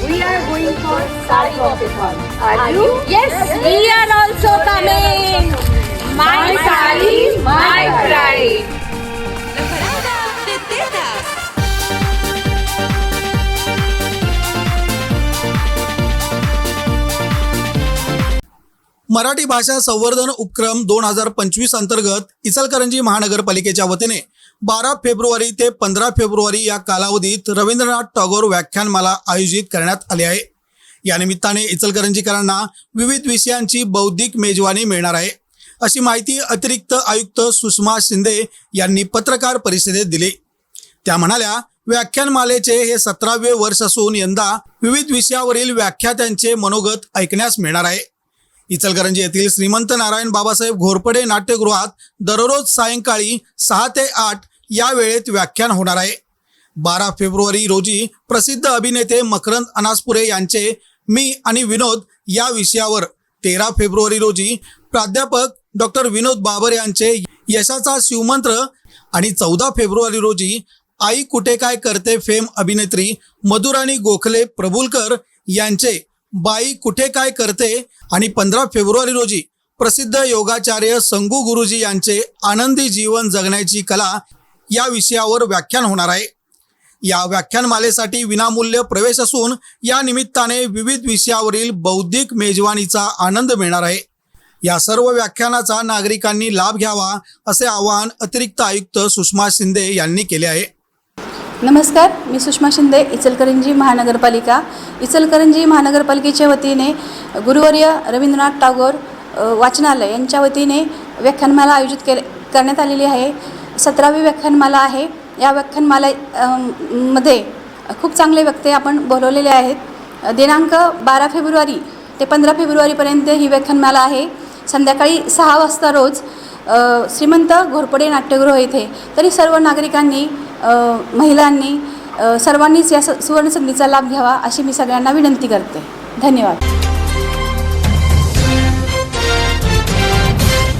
We are going for Sari Walkathon. Are you? Yes, we are also coming. My sari, my pride. La parada de tetas. Marathi भाषा संवर्धन उपक्रम दोन हजार पंचवीस अंतर्गत इचलकरंजी महानगरपालिकेच्या वतीने बारा फेब्रुवारी ते पंधरा फेब्रुवारी या कालावधीत रवींद्रनाथ टागोर व्याख्यानमाला आयोजित करण्यात आली आहे. या निमित्ताने इचलकरंजीकरांना विविध विषयांची बौद्धिक मेजवानी मिळणार आहे. अशी माहिती अतिरिक्त आयुक्त सुषमा शिंदे यांनी पत्रकार परिषदेत दिली. त्या म्हणाल्या व्याख्यानमालेचे हे सतरावे वर्ष असून यंदा विविध विषयावरील व्याख्यात्यांचे मनोगत ऐकण्यास मिळणार आहे. इचलकरंजी येथील श्रीमंत नारायण बाबासाहेब घोरपडे नाट्यगृहात दररोज सायंकाळी सहा ते आठ या वेळेत व्याख्यान होणार आहे. बारा फेब्रुवारी रोजी प्रसिद्ध अभिनेते मकरंद अनासपुरे यांचे मी आणि विनोद या विषयावर तेरा फेब्रुवारी रोजी प्राध्यापक डॉक्टर विनोद बाबर यांचे यशाचा शिवमंत्र आणि चौदा फेब्रुवारी रोजी आई कुठे काय करते फेम अभिनेत्री मधुराणी गोखले प्रभुलकर यांचे बाई कुठे काय करते आणि पंधरा फेब्रुवारी रोजी प्रसिद्ध योगाचार्य संगू गुरुजी यांचे आनंदी जीवन जगण्याची कला या विषयावर व्याख्यान होणार आहे. या व्याख्यानमालेसाठी विनामूल्य प्रवेश असून या निमित्ताने विविध विषयावरील बौद्धिक मेजवानीचा आनंद मिळणार आहे. या सर्व व्याख्यानाचा नागरिकांनी लाभ घ्यावा असे आवाहन अतिरिक्त आयुक्त सुषमा शिंदे यांनी केले आहे. नमस्कार मी सुषमा शिंदे इचलकरंजी महानगरपालिका. इचलकरंजी महानगरपालिकेच्या वतीने गुरुवर्य रवींद्रनाथ टागोर वाचनालय यांच्या वतीने व्याख्यानमाला आयोजित केले करण्यात आलेली आहे. सतरावी व्याख्यानमाला आहे. या व्याख्यानमाला मध्ये खूप चांगले वक्ते आपण बोलवलेले आहेत. दिनांक बारा फेब्रुवारी ते पंधरा फेब्रुवारीपर्यंत ही व्याख्यानमाला आहे. संध्याकाळी सहा वाजता रोज श्रीमंत घोरपडे नाट्यगृह येथे. तरी सर्व नागरिकांनी महिलांनी सर्वांनीच या स- सुवर्णसंधीचा लाभ घ्यावा अशी मी सगळ्यांना विनंती करते. धन्यवाद.